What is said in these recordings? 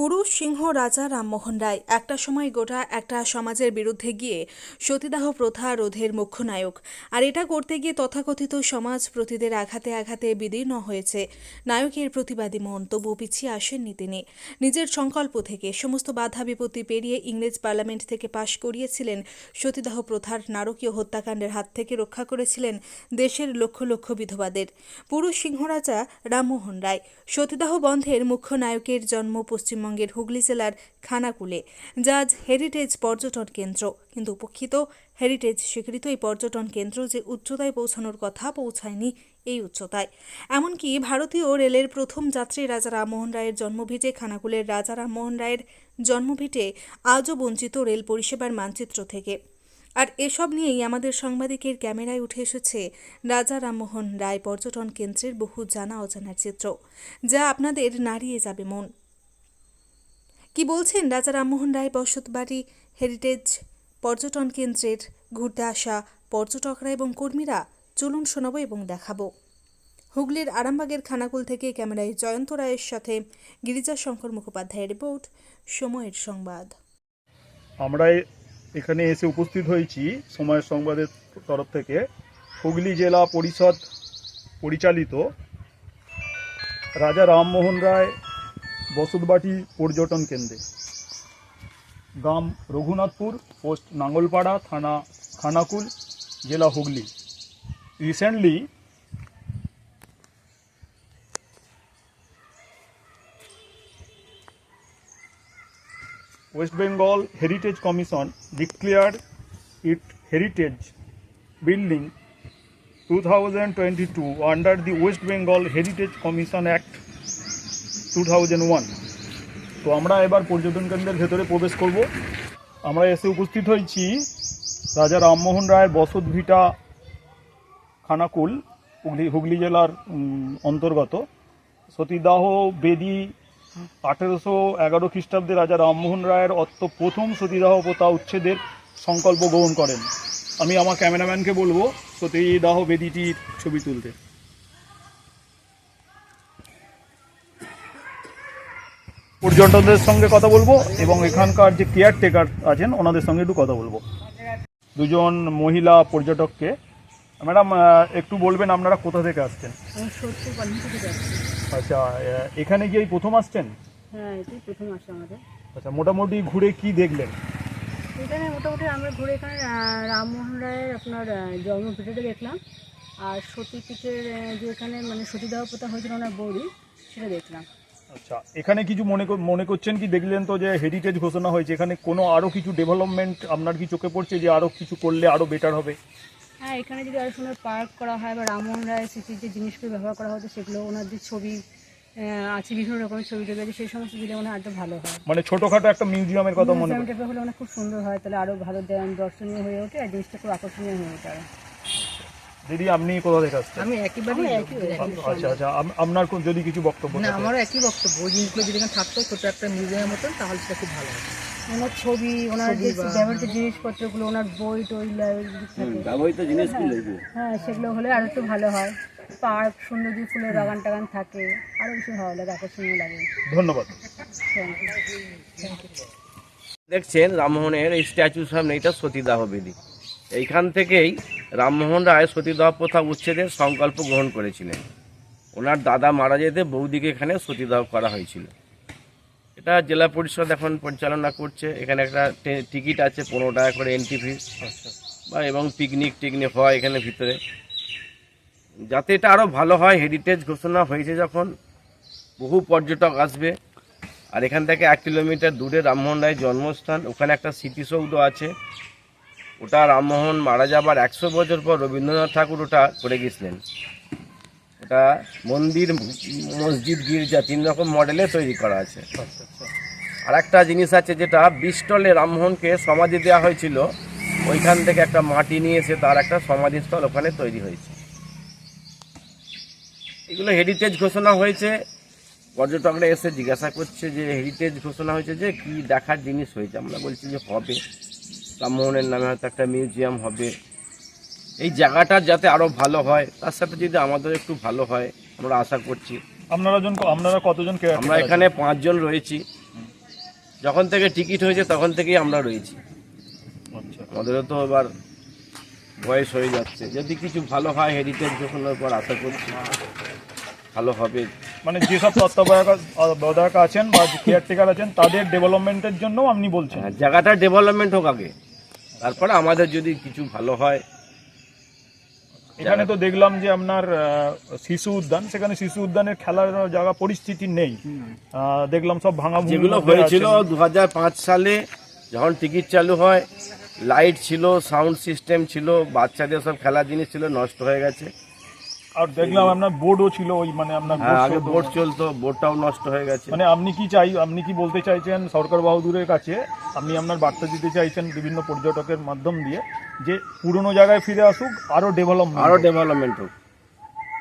পুরুষ সিংহ রাজা রামমোহন রায় একটা সময় গোটা একটা সমাজের বিরুদ্ধে গিয়ে সতীদাহ প্রথা রোধের মুখ্য নায়ক। আর এটা করতে গিয়ে তথাকথিত সমাজ প্রতিদের আঘাতে আঘাতে বিদীর্ণ হয়েছে। নায়কের প্রতিবাদী মন তবু পিছিয়ে আসেননি তিনি। নিজের সংকল্প থেকে সমস্ত বাধা বিপত্তি পেরিয়ে ইংরেজ পার্লামেন্ট থেকে পাশ করিয়েছিলেন সতীদাহ প্রথার নারকীয় হত্যাকাণ্ডের হাত থেকে রক্ষা করেছিলেন দেশের লক্ষ লক্ষ বিধবাদের। পুরুষ সিংহরাজা রামমোহন রায় সতীদাহ বন্ধের মুখ্য নায়কের জন্ম পশ্চিমবঙ্গের হুগলি জেলার খানাকুলে। যা আজ হেরিটেজ পর্যটন কেন্দ্র। কিন্তু উপেক্ষিত, হেরিটেজ স্বীকৃত এই পর্যটন কেন্দ্র যে উচ্চতায় পৌঁছানোর কথা পৌঁছায়নি এই উচ্চতায়। এমনকি ভারতীয় রেলের প্রথম যাত্রী রাজা রামমোহন রায়ের জন্মভিটে খানাকুলের রাজা রামমোহন রায়ের জন্মভিটে আজও বঞ্চিত রেল পরিষেবার মানচিত্র থেকে। আর এসব নিয়েই আমাদের সাংবাদিকের ক্যামেরায় উঠে এসেছে রাজা রামমোহন রায় পর্যটন কেন্দ্রের বহু জানা অজানার চিত্র, যা আপনাদের নাড়িয়ে যাবে মন। কি বলছেন রাজা রামমোহন রায় বসতবাড়ি হেরিটেজ পর্যটন কেন্দ্রের ঘুরতে আসা পর্যটকরা এবং কর্মীরা? চলুন শোনাবো এবং দেখাবো। হুগলির আরামবাগের খানাকুল থেকে ক্যামেরায় জয়ন্ত রায়ের সাথে গিরিজা শঙ্কর মুখোপাধ্যায়ের রিপোর্ট, সময়ের সংবাদ। আমরা এখানে এসে উপস্থিত হয়েছি সময়ের সংবাদের তরফ থেকে। হুগলি জেলা পরিষদ পরিচালিত রাজা রামমোহন রায় বসতবাটি পর্যটন কেন্দ্রে গ্রাম রঘুনাথপুর পোস্ট নাঙ্গলপাড়া থানা খানাকুল জেলা Hooghly recently West Bengal Heritage Commission declared it heritage building 2022 under the West Bengal Heritage Commission Act 2001 তো আমরা এবার পর্যটন কেন্দ্রের ভেতরে প্রবেশ করব। আমরা এসে উপস্থিত হয়েছি রাজা রামমোহন রায়ের বসত ভিটা খানাকুল, হুগলি হুগলি জেলার অন্তর্গত। সতীদাহ বেদি আঠেরোশো এগারো খ্রিস্টাব্দে রাজা রামমোহন রায়ের অত্ত প্রথম সতীদাহ প্রথা উচ্ছেদের সংকল্প গ্রহণ করেন। আমি আমার ক্যামেরাম্যানকে বলব সতীদাহ বেদিটির ছবি তুলতে। পর্যটকদের সঙ্গে কথা বলব এবং এখানকার যে কেয়ারটেকার আছেন ওনাদের সঙ্গে একটু কথা বলব। দুজন মহিলা পর্যটককে। ম্যাডাম একটু বলবেন আপনারা কোথা থেকে আসছেন? আচ্ছা এখানে গিয়ে প্রথম আসছেন? হ্যাঁ এটাই প্রথম আসে আমাদের। আচ্ছা মোটামুটি ঘুরে কি দেখলেন? এখানে মোটামুটি আমরা ঘুরে এখানে রামমোহন রায়ের আপনার জন্মভিটাটা দেখলাম। আর সতীপীঠের যে এখানে মানে সতীদাহ প্রথা হয়েছিল ওনার বৌদি সেটা দেখলাম। আচ্ছা এখানে কিছু মনে মনে করছেন কি? দেখলেন তো যে হেরিটেজ ঘোষণা হয়েছে। এখানে কোনো আরও কিছু ডেভেলপমেন্ট আপনার কি চোখে পড়ছে যে আরও কিছু করলে আরও বেটার হবে? হ্যাঁ এখানে যদি আরও সুন্দর পার্ক করা হয় বা রামমোহন রায় স্মৃতির যে জিনিসগুলো ব্যবহার করা হতো সেগুলো ওনার যে ছবি আছে বিভিন্ন রকমের ছবি টবি আছে সেই সমস্ত দিলে মনে হয় ভালো হয়। মানে ছোটোখাটো একটা মিউজিয়ামের কথা মনে টাইপের হলে অনেক খুব সুন্দর হয় তাহলে আরও ভালো দর্শনীয় হয়ে ওঠে আর জিনিসটা খুব আকর্ষণীয় হয়ে ওঠে। দিদি আপনি কোথা থেকে আসছেন? আমি একেবারেই একই আচ্ছা আচ্ছা আপনার কোন- যদি কিছু বক্তব্য না আমারও একই বক্তব্য। ওই জিনিসগুলো যদি এখানে থাকতো ছোট একটা মিউজিয়ামের মতন তাহলে সেটা খুব ভালো হতো। ওনার ছবি ওনার যে ব্যবহৃত জিনিসপত্রগুলো ওনার বই টই থাকে ব্যবহৃত জিনিসগুলো হ্যাঁ সেগুলো হলে আরও একটু ভালো হয়। পার্ক সুন্দর যে ফুলের বাগান টাগান থাকে আরও বেশি ভালো লাগে আকর্ষণীয় লাগে। ধন্যবাদ। দেখছেন রামমোহনের এই স্ট্যাচুর সামনে এটা সতীদাহ বেদি। এইখান থেকেই রামমোহন রায় সতীদাহ প্রথা উচ্ছেদের সংকল্প গ্রহণ করেছিলেন। ওনার দাদা মারা যেতে বৌদিকে এখানে সতীদাহ করা হয়েছিল। এটা জেলা পরিষদ এখন পরিচালনা করছে। এখানে একটা টিকিট আছে পনেরো টাকা করে এন্ট্রি ফিস বা এবং পিকনিক টিকনিক হয় এখানে ভিতরে। যাতে এটা আরও ভালো হয় হেরিটেজ ঘোষণা হয়েছে যখন বহু পর্যটক আসবে। আর এখান থেকে এক কিলোমিটার দূরে রামমোহন রায়ের জন্মস্থান। ওখানে একটা স্মৃতিসৌধ আছে। ওটা রামমোহন মারা যাবার একশো বছর পর রবীন্দ্রনাথ ঠাকুর ওটা করে গেছিলেন। ওটা মন্দির, মসজিদ, গির্জা তিন রকম মডেলে তৈরি করা আছে। আর একটা জিনিস আছে যেটা, বিষ্টলে রামমোহনকে সমাধি দেওয়া হয়েছিল। ওইখান থেকে একটা মাটি নিয়ে এসে তার একটা সমাধিস্থল ওখানে তৈরি হয়েছে। এগুলো হেরিটেজ ঘোষণা হয়েছে। পর্যটকরা এসে জিজ্ঞাসা করছে যে হেরিটেজ ঘোষণা হয়েছে যে, কি দেখার জিনিস হয়েছে? আমরা বলছি যে, হবে। রামমোহনের নামে হয়তো একটা মিউজিয়াম হবে। এই জায়গাটা যাতে আরও ভালো হয় তার সাথে যদি আমাদের একটু ভালো হয় আমরা আশা করছি। আপনারা জন আপনারা কতজন আমরা এখানে পাঁচজন রয়েছি। যখন থেকে টিকিট হয়েছে তখন থেকেই আমরা রয়েছি। আচ্ছা। আমাদেরও তো এবার বয়স হয়ে যাচ্ছে। যদি কিছু ভালো হয় হেরিটেজ ঘোষণার পর আশা করছি ভালো হবে। মানে যেসব তত্ত্বাবধায়ক আছেন বা কেয়ারটেকার আছেন তাদের ডেভেলপমেন্টের জন্য আপনি বলছেন। হ্যাঁ, জায়গাটার ডেভেলপমেন্ট হোক আগে। তারপরে আমাদের যদি কিছু ভালো হয় এখানে তো দেখলাম যে আপনার শিশু উদ্যান সেখানে শিশু উদ্যানের খেলার জায়গা পরিস্থিতি নেই। দেখলাম সব ভাঙা যেগুলো হয়েছিল দু হাজার পাঁচ সালে যখন টিকিট চালু হয় লাইট ছিল সাউন্ড সিস্টেম ছিল বাচ্চাদের সব খেলার জিনিস ছিল নষ্ট হয়ে গেছে। আর দেখলাম আপনার বোর্ডও ছিল ওই মানে আপনার হ্যাঁ আগে বোর্ড চলতো বোর্ডটাও নষ্ট হয়ে গেছে। মানে আপনি কি চাই আপনি কি বলতে চাইছেন সরকার বাহাদুরের কাছে? আপনি আপনার বার্তা দিতে চাইছেন বিভিন্ন পর্যটকের মাধ্যম দিয়ে যে পুরনো জায়গায় ফিরে আসুক আরও ডেভেলপমেন্ট আরও ডেভেলপমেন্ট হোক।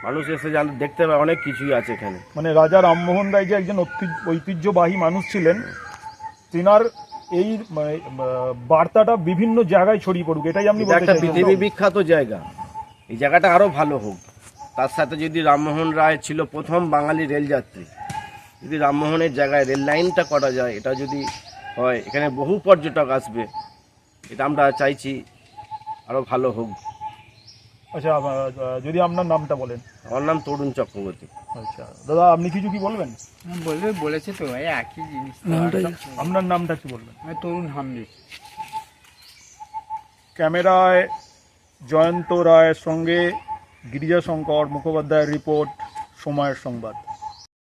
মানুষ এসে জান দেখতে পাবে অনেক কিছুই আছে এখানে। মানে রাজা রামমোহন রায় যে একজন ঐতি- ঐতিহ্যবাহী মানুষ ছিলেন তিনার এই মানে, বার্তাটা বিভিন্ন জায়গায় ছড়িয়ে পড়ুক এটাই আপনি একটা পৃথিবী বিখ্যাত জায়গা। এই জায়গাটা আরও ভালো হোক। তার সাথে যদি রামমোহন রায় ছিল প্রথম বাঙালি রেলযাত্রী যদি রামমোহনের জায়গায় রেল লাইনটা করা যায় এটা যদি হয় এখানে বহু পর্যটক আসবে এটা আমরা চাইছি আরও ভালো হোক। আচ্ছা যদি আপনার নামটা বলেন। আমার নাম তরুণ চক্রবর্তী। আচ্ছা দাদা আপনি কিছু কি বলবেন? বলবে বলেছে তো এই একই জিনিস আপনার নামটা কি বলবেন? আমি তরুণ হামদি। ক্যামেরায় জয়ন্ত রায়ের সঙ্গে গিরিজাশঙ্কর মুখোপাধ্যায়ের রিপোর্ট, সময়ের সংবাদ।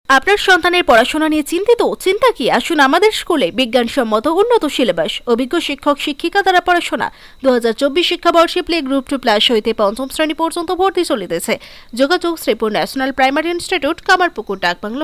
আপনার সন্তানের পড়াশোনা নিয়ে চিন্তিত? চিন্তা কি? আসুন আমাদের স্কুলে বিজ্ঞানসম্মত উন্নত সিলেবাস, অভিজ্ঞ শিক্ষক, শিক্ষিকা দ্বারা পড়াশোনা। দু হাজার চব্বিশ শিক্ষাবর্ষে প্লে গ্রুপ টু প্লাস হইতে পঞ্চম শ্রেণি পর্যন্ত ভর্তি চলিতেছে। যোগাযোগ Sripur national primary institute, Kamarpukur, ডাকবাংলো